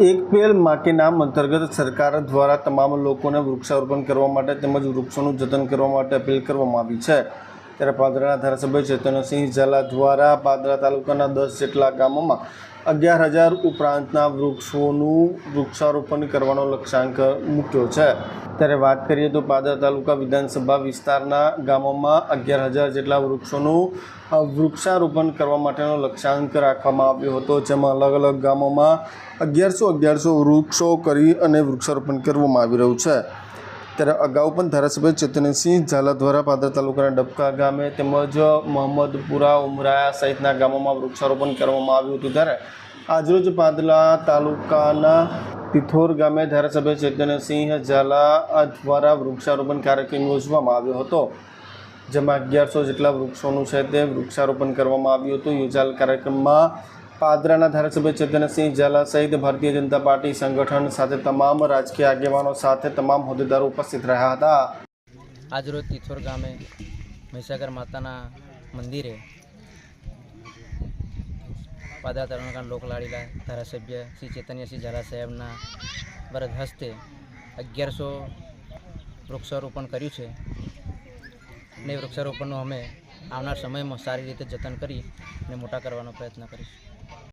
એક પેલમાં નામ અંતર્ગત સરકાર દ્વારા તમામ લોકોને વૃક્ષારોપણ કરવા માટે તેમજ વૃક્ષોનું જતન કરવા માટે અપીલ કરવામાં આવી છે. ત્યારે પાદરાના ધારાસભ્ય ચેતનસિંહ ઝાલા દ્વારા પાદરા તાલુકાના દસ જેટલા ગામોમાં અગિયાર હજાર ઉપરાંતના વૃક્ષોનું વૃક્ષારોપણ કરવાનો લક્ષ્યાંક મૂક્યો છે. ત્યારે વાત કરીએ તો પાદરા તાલુકા વિધાનસભા વિસ્તારના ગામોમાં અગિયાર હજાર જેટલા વૃક્ષોનું વૃક્ષારોપણ કરવા માટેનો લક્ષ્યાંક રાખવામાં આવ્યો હતો, જેમાં અલગ અલગ ગામોમાં અગિયારસો અગિયારસો વૃક્ષો કરી અને વૃક્ષારોપણ કરવામાં આવી રહ્યું છે. ત્યારે અગાઉ પણ ધારાસભ્ય ચેતનસિંહ ઝાલા દ્વારા પાદરા તાલુકાના ડબકા ગામે તેમજ મોહમ્મદપુરા ઉમરાયા સહિતના ગામોમાં વૃક્ષારોપણ કરવામાં આવ્યું હતું. ત્યારે આજરોજ પાદલા તાલુકાના તિથોર ગામે ધારાસભ્ય ચેતનસિંહ ઝાલા દ્વારા વૃક્ષારોપણ કાર્યક્રમ યોજવામાં આવ્યો હતો. જેમાં અગિયારસો જેટલા વૃક્ષોનું છે તે વૃક્ષારોપણ કરવામાં આવ્યું હતું. યોજાયેલ કાર્યક્રમમાં પાદરાના ધારાસભ્ય ચેતનસિંહ ઝાલા સહિત ભારતીય જનતા પાર્ટી સંગઠન સાથે તમામ રાજકીય આગેવાનો સાથે તમામ હોદ્દેદારો ઉપસ્થિત રહ્યા હતા. આજરોજ તિથોર ગામે મહીસાગર માતાના મંદિરે પાદરા તાલુકાના લોકલાડીલા ધારાસભ્ય શ્રી ચેતન્યસિંહ ઝાલા સાહેબના વરદ હસ્તે અગિયારસો વૃક્ષારોપણ કર્યું છે. અને વૃક્ષારોપણનું અમે આવનાર સમયમાં સારી રીતે જતન કરી અને મોટા કરવાનો પ્રયત્ન કરીશું.